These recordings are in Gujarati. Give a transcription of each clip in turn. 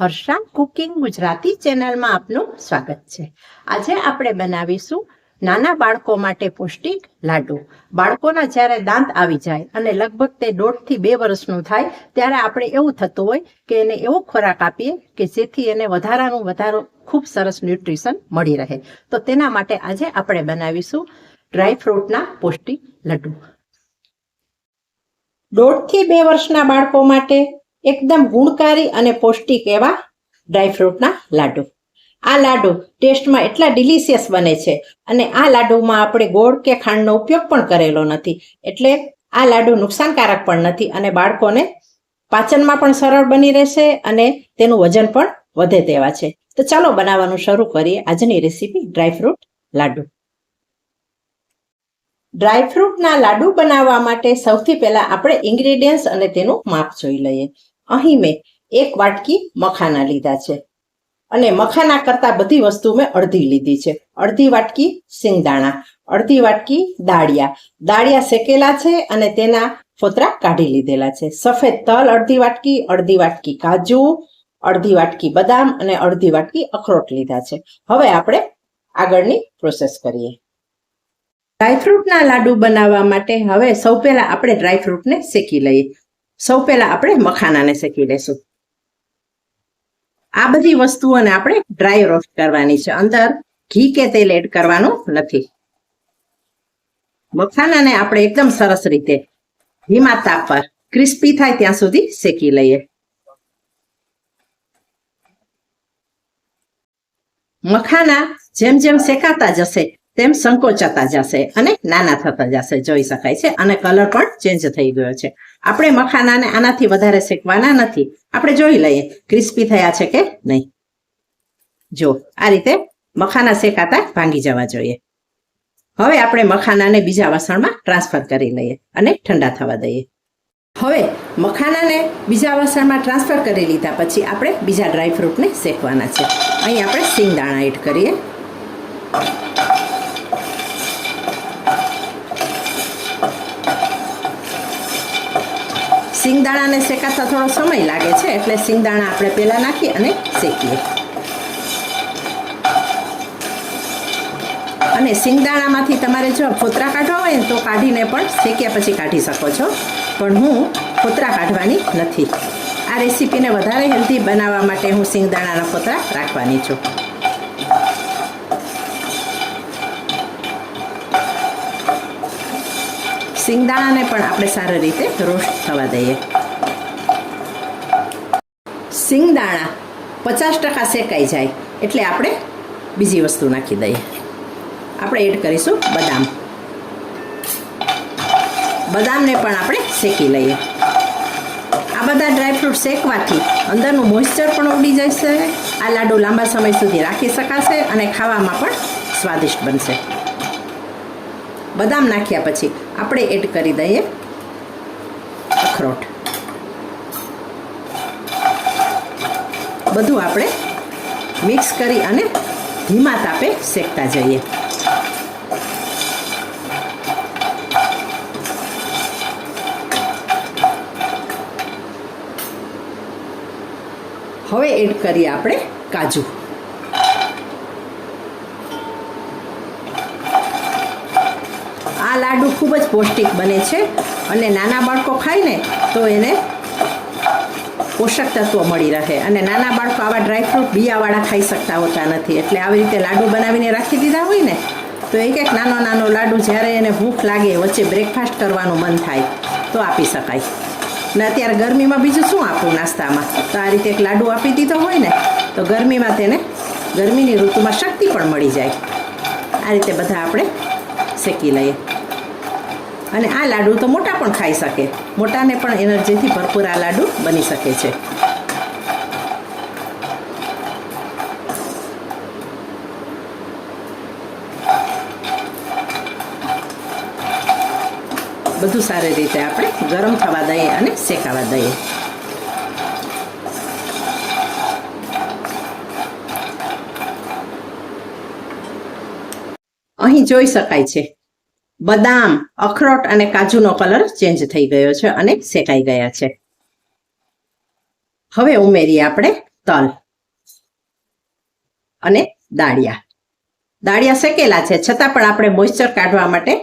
હર્ષા કુકિંગ ગુજરાતી ચેનલમાં આપનું સ્વાગત છે. આજે આપણે બનાવીશું નાના બાળકો માટે પૌષ્ટિક લાડુ. બાળકોના જ્યારે દાંત આવી જાય અને લગભગ તે દોઢથી બે વર્ષનું થાય, ત્યારે આપણે એવું થતું હોય કે એને એવો ખોરાક આપીએ કે જેથી એને વધારાનું વધારો ખૂબ સરસ ન્યુટ્રિશન મળી રહે. તો તેના માટે આજે આપણે બનાવીશું ડ્રાય ફ્રૂટના પૌષ્ટિક લાડુ. દોઢથી બે વર્ષના બાળકો માટે એકદમ ગુણકારી અને પૌષ્ટિક એવા ડ્રાયફ્રૂટના લાડુ. આ લાડુ ટેસ્ટમાં એટલા ડિલિશિયસ બને છે અને આ લાડુમાં આપણે ગોળ કે ખાંડનો ઉપયોગ પણ કરેલો નથી. એટલે આ લાડુ નુકસાનકારક પણ નથી અને બાળકોને પાચનમાં પણ સરળ બની રહેશે અને તેનું વજન પણ વધે તેવા છે. તો ચાલો બનાવવાનું શરૂ કરીએ આજની રેસીપી ડ્રાયફ્રૂટ લાડુ. ડ્રાયફ્રૂટના લાડુ બનાવવા માટે સૌથી પહેલા આપણે ઇન્ગ્રેડિયન્ટ્સ અને તેનું માપ જોઈ લઈએ. અહીં મેં એક વાટકી મખાના લીધા છે. અને મખાના કરતાં બધી વસ્તુ મેં અડધી લીધી છે. અડધી વાટકી સિંગદાણા, અડધી વાટકી દાળિયા. દાળિયા શેકેલા છે અને તેના ફોતરા કાઢી લીધેલા છે. સફેદ તલ અડધી વાટકી અડધી વાટકી કાજુ, અડધી વાટકી બદામ અને અડધી વાટકી અખરોટ લીધા છે. હવે આપણે આગળની પ્રોસેસ કરીએ. ડ્રાયફ્રૂટના લાડુ બનાવવા માટે હવે સૌ પહેલાં આપણે ડ્રાયફ્રૂટને શેકી લઈએ. સૌ પહેલા આપણે મખાનાને શેકી લેશું. આ બધી વસ્તુઓને આપણે ડ્રાય રોસ્ટ કરવાની છે. અંદર ઘી કે તેલ એડ કરવાનું નથી. મખાનાને આપણે એકદમ સરસ રીતે ધીમા તાપ પર ક્રિસ્પી થાય ત્યાં સુધી શેકી લઈએ. મખાના જેમ જેમ શેકાતા જશે, તેમ સંકોચાતા જશે અને નાના થતા જશે, જોઈ શકાય છે. અને કલર પણ ચેન્જ થઈ ગયો છે. આપણે મખાનાને આનાથી વધારે શેકવાના નથી. આપણે જોઈ લઈએ, ક્રિસ્પી થયા છે કે નહીં? જો, આ રીતે મખાના શેકાતા ભાંગી જવા જોઈએ. હવે આપણે મખાનાને બીજા વાસણમાં ટ્રાન્સફર કરી લઈએ અને ઠંડા થવા દઈએ. હવે મખાનાને બીજા વાસણમાં ટ્રાન્સફર કરી લીધા પછી આપણે બીજા ડ્રાયફ્રૂટને શેકવાના છે. અહીં આપણે સિંગદાણા એડ કરીએ. સિંગદાણાને શેકાતા થોડો સમય લાગે છે એટલે સિંગદાણા આપણે પહેલાં નાખી અને શેકીએ. અને સિંગદાણામાંથી તમારે જો ફોતરા કાઢવા હોય ને તો કાઢીને પણ શેક્યા પછી કાઢી શકો છો. પણ હું ફોતરા કાઢવાની નથી. આ રેસીપીને વધારે હેલ્ધી બનાવવા માટે હું સિંગદાણાના ફોતરા રાખવાની છું. સિંગદાણાને પણ આપણે સારી રીતે રોસ્ટ થવા દઈએ. સિંગદાણા પચાસ ટકા શેકાઈ જાય એટલે આપણે બીજી વસ્તુ નાખી દઈએ. આપણે એડ કરીશું બદામ. બદામને પણ આપણે શેકી લઈએ. આ બધા ડ્રાયફ્રૂટ શેકવાથી અંદરનું મોઇશ્ચર પણ ઉડી જશે, આ લાડુ લાંબા સમય સુધી રાખી શકાશે અને ખાવામાં પણ સ્વાદિષ્ટ બનશે. બદામ નાખ્યા પછી આપણે એડ કરી દઈએ અખરોટ. બધું આપણે મિક્સ કરી અને ધીમા તાપે શેકતા જઈએ. હવે એડ કરીએ આપણે કાજુ. આ લાડુ ખૂબ જ પૌષ્ટિક બને છે અને નાના બાળકો ખાય ને તો એને પોષક તત્વો મળી રહે. અને નાના બાળકો આવા ડ્રાયફ્રૂટ બિયાવાળા ખાઈ શકતા હોતા નથી. એટલે આવી રીતે લાડુ બનાવીને રાખી દીધા હોય ને, તો એક એક નાનો નાનો લાડુ જ્યારે એને ભૂખ લાગે, વચ્ચે બ્રેકફાસ્ટ કરવાનું મન થાય, તો આપી શકાય. ને અત્યારે ગરમીમાં બીજું શું આપવું નાસ્તામાં? તો આ રીતે એક લાડુ આપી દીધો હોય ને, તો ગરમીમાં તેને ગરમીની ઋતુમાં શક્તિ પણ મળી જાય. આ રીતે બધા આપણે શેકી લઈએ. અને આ લાડુ તો મોટા પણ ખાઈ શકે. મોટાને પણ એનર્જીથી ભરપૂર આ લાડુ બની શકે છે. બધું સારી રીતે આપણે ગરમ થવા દઈએ અને શેકાવા દઈએ. અહીં જોઈ શકાય છે. બદામ, અખરોટ અને કાજુનો કલર ચેન્જ થઈ ગયો છે અને શેકાઈ ગયા છે. હવે ઉમેરીએ આપણે તલ અને દાળિયા. દાળિયા શેકેલા છે, છતાં પણ આપણે મોઇશ્ચર કાઢવા માટે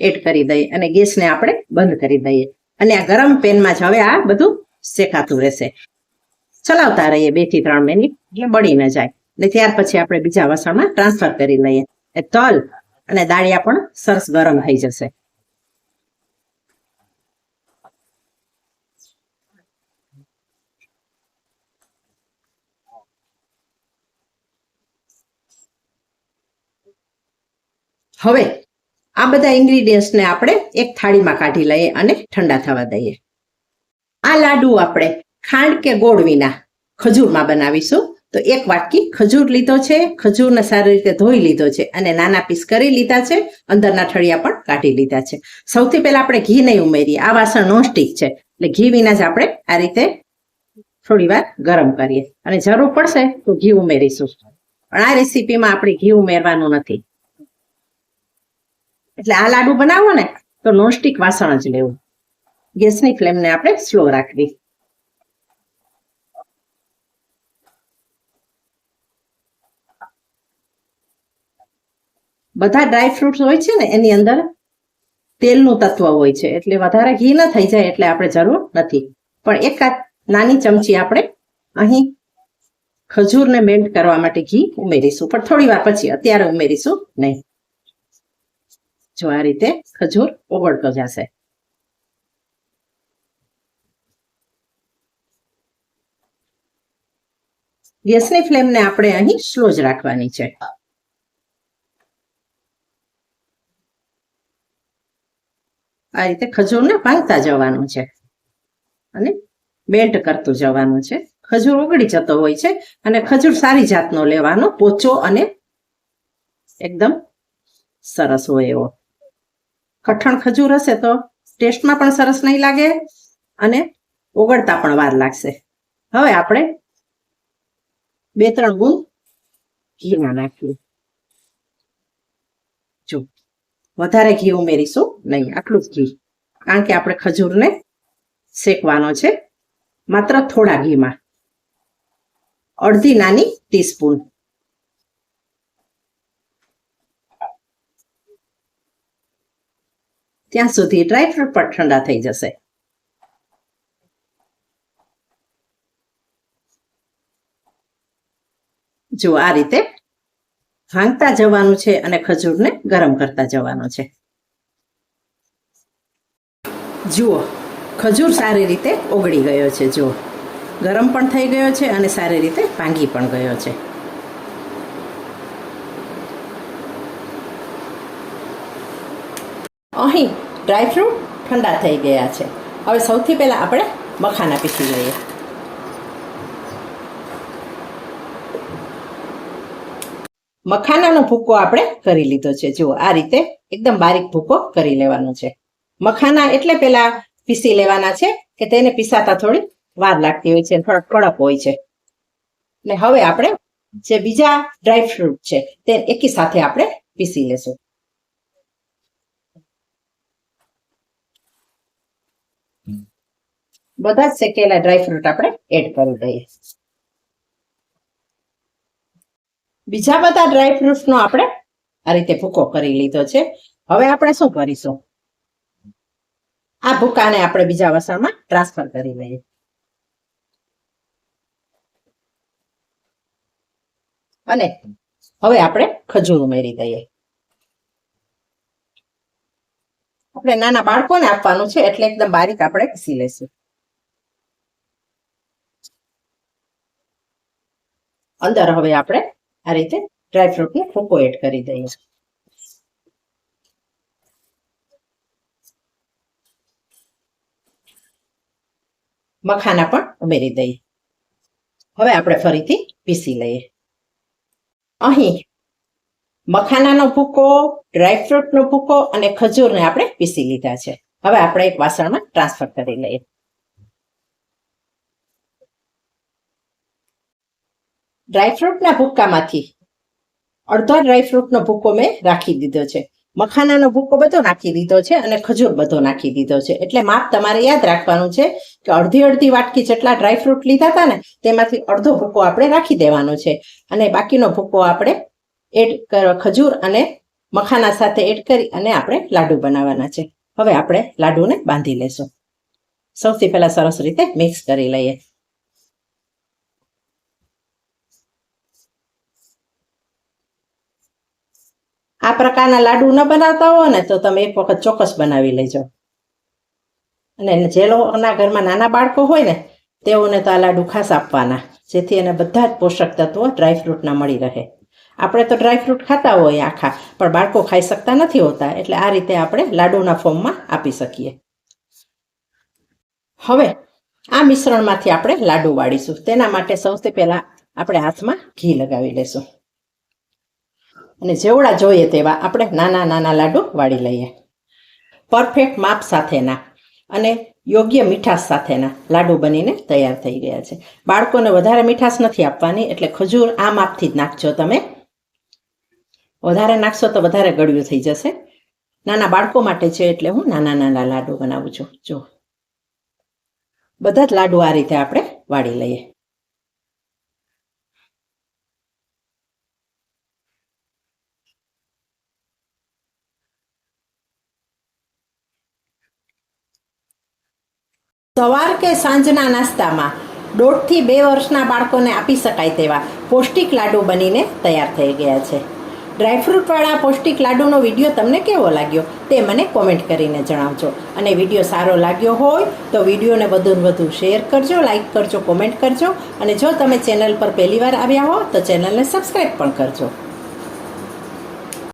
એડ કરી દઈએ અને ગેસને આપણે બંધ કરી દઈએ. અને આ ગરમ પેનમાં જ હવે આ બધું શેકાતું રહેશે. ચલાવતા રહીએ બેથી ત્રણ મિનિટ એટલે બળી ન જાય. ને ત્યાર પછી આપણે બીજા વાસણમાં ટ્રાન્સફર કરી લઈએ. તલ અને દાળિયા પણ સરસ ગરમ થઈ જશે. હવે આ બધા ઇન્ગ્રીડિયન્ટ્સને આપણે એક થાળીમાં કાઢી લઈએ અને ઠંડા થવા દઈએ. આ લાડુ આપણે ખાંડ કે ગોળ વિના ખજૂરમાં બનાવીશું. તો એક વાટકી ખજૂર લીધો છે, ખજૂરને સારી રીતે ધોઈ લીધો છે અને નાના પીસ કરી લીધા છે, અંદરના ઠળિયા પણ કાઢી લીધા છે. સૌથી પહેલા આપણે ઘી નહીં ઉમેરીએ, આ વાસણ નોનસ્ટિક છે, એટલે ઘી વિના જ આપણે આ રીતે થોડી વાર ગરમ કરીએ. અને જરૂર પડશે તો ઘી ઉમેરીશું. પણ આ રેસીપીમાં આપણે ઘી ઉમેરવાનું નથી. એટલે આ લાડુ બનાવો ને, તો નોનસ્ટિક વાસણ જ લેવું. ગેસની ફ્લેમને આપણે સ્લો રાખવી. બધા ડ્રાય ફ્રૂટ્સ હોય છે ને, એની અંદર તેલનું તત્વ હોય છે. એટલે વધારે ઘી ન થઈ જાય એટલે આપણે જરૂર નથી. પણ એક નાની ચમચી આપણે અહીં ખજૂરને મેલ્ટ કરવા માટે ઘી ઉમેરીશું. પણ થોડી વાર પછી, અત્યારે ઉમેરીશું નહીં. જો આ રીતે ખજૂર ઓગળતો જશે. ગેસની ફ્લેમને આપણે અહીં સ્લો જ રાખવાની છે. આ રીતે ખજૂરને પાલતા જવાનું છે. અને બેલ્ટ કરતું જવાનું છે. ખજૂર ઓગળી જતો હોય છે અને ખજૂર સારી જાતનો લેવાનો પોચો અને એકદમ સરસ હોય એવો. કઠણ ખજૂર હશે તો ટેસ્ટમાં પણ સરસ નહીં લાગે અને ઓગળતા પણ વાર લાગશે. હવે આપણે બે ત્રણ ગુણ ઘીમાં નાખીએ જો વધારે ઘી ઉમેરીશું. નહીં, આટલું જ ઘી. કારણ કે આપણે ખજૂરને શેકવાનો છે. માત્ર થોડા ઘીમાં. અડધી નાની ટીસ્પૂન ત્યાં સુધી ડ્રાયફ્રૂટ પણ ઠંડા થઈ જશે. જો આ રીતે ભાંગતા જવાનું છે અને ખજૂરને ગરમ કરતા જવાનું છે. જુઓ, ખજૂર સારી રીતે ઓગળી ગયો છે, જુઓ. ગરમ પણ થઈ ગયો છે અને સારી રીતે ભાંગી પણ ગયો છે. અહીં ડ્રાયફ્રૂટ ઠંડા થઈ ગયા છે. હવે સૌથી પહેલાં આપણે મખાના પીસી લઈએ. મખાનાનો ભૂકો આપણે કરી લીધો છે. જુઓ આ રીતે એકદમ બારીક ભૂકો કરી લેવાનો છે. મખાના એટલે પેલા પીસી લેવાના છે કે તેને પીસાતા થોડી વાર લાગતી હોય છે થોડા કડક હોય છે. ને હવે આપણે જે બીજા ડ્રાય ફ્રૂટ છે તે એકી સાથે આપણે પીસી લેશું. બધા જ શેકેલા ડ્રાય ફ્રૂટ આપણે એડ કરી દઈએ. બીજા બધા ડ્રાય ફ્રૂટ્સનો આપણે આ રીતે ભૂકો કરી લીધો છે. હવે આપણે શું કરીશું? આ ભૂકાને આપણે બીજા વસણમાં ટ્રાન્સફર કરી લઈએ. અને હવે આપણે ખજૂર ઉમેરી દઈએ. આપણે નાના બાળકોને આપવાનું છે એટલે એકદમ બારીક આપણે ઘસી લેશું અંદર હવે આપણે આ રીતે ડ્રાયફ્રૂટનો ભૂકો એડ કરી દઈએ. મખાના પણ ઉમેરી દઈએ. હવે આપણે ફરીથી પીસી લઈએ. અહીં મખાનાનો ભૂકો ડ્રાયફ્રૂટનો ભૂકો અને ખજૂરને આપણે પીસી લીધા છે. હવે આપણે એક વાસણમાં ટ્રાન્સફર કરી લઈએ. ડ્રાયફ્રૂટના ભૂક્કામાંથી. અડધા ડ્રાયફ્રૂટનો ભૂકો મેં રાખી દીધો છે. મખાનાનો ભૂકો બધો નાખી દીધો છે અને ખજૂર બધો નાખી દીધો છે. એટલે માપ તમારે યાદ રાખવાનું છે કે અડધી અડધી વાટકી જેટલા ડ્રાયફ્રૂટ લીધા હતા ને, તેમાંથી અડધો ભૂકો આપણે રાખી દેવાનો છે. અને બાકીનો ભૂકો આપણે એડ ખજૂર અને મખાના સાથે એડ કરી અને આપણે લાડુ બનાવવાના છે. હવે આપણે લાડુને બાંધી લેશું. સૌથી પહેલાં સરસ રીતે મિક્સ કરી લઈએ. આ પ્રકારના લાડુ ન બનાવતા હો ને તો તમે એક વખત ચોક્કસ બનાવી લેજો. અને જે લોકોના ઘરમાં નાના બાળકો હોય ને, તેઓને તો આ લાડુ ખાસ આપવાના. જેથી એને બધા જ પોષક તત્વો ડ્રાયફ્રૂટના મળી રહે. આપણે તો ડ્રાયફ્રૂટ ખાતા હોય આખા, પણ બાળકો ખાઈ શકતા નથી હોતા, એટલે આ રીતે આપણે લાડુના ફોર્મમાં આપી શકીએ. હવે, આ મિશ્રણમાંથી આપણે લાડુ વાળીશું. તેના માટે સૌથી પહેલાં આપણે હાથમાં ઘી લગાવી લેશું. અને જેવડા જોઈએ તેવા આપણે નાના નાના લાડુ વાળી લઈએ. પરફેક્ટ માપ સાથેના અને યોગ્ય મીઠાશ સાથેના લાડુ બનીને તૈયાર થઈ ગયા છે. બાળકોને વધારે મીઠાશ નથી આપવાની, એટલે ખજૂર આ માપથી જ નાખજો તમે. વધારે નાખશો તો વધારે ગળ્યું થઈ જશે. નાના બાળકો માટે છે એટલે હું નાના નાના લાડુ બનાવું છું. જો. બધા જ લાડુ આ રીતે આપણે વાળી લઈએ. સવાર કે સાંજના નાસ્તામાં દોઢથી બે વર્ષના બાળકોને આપી શકાય તેવા પૌષ્ટિક લાડુ બનીને તૈયાર થઈ ગયા છે. ડ્રાયફ્રૂટવાળા પૌષ્ટિક લાડુનો વીડિયો તમને કેવો લાગ્યો તે મને કોમેન્ટ કરીને જણાવજો. અને વીડિયો સારો લાગ્યો હોય તો વિડીયોને વધુને વધુ શેર કરજો, લાઈક કરજો, કોમેન્ટ કરજો. અને જો તમે ચેનલ પર પહેલીવાર આવ્યા હો તો ચેનલને સબસ્ક્રાઈબ પણ કરજો.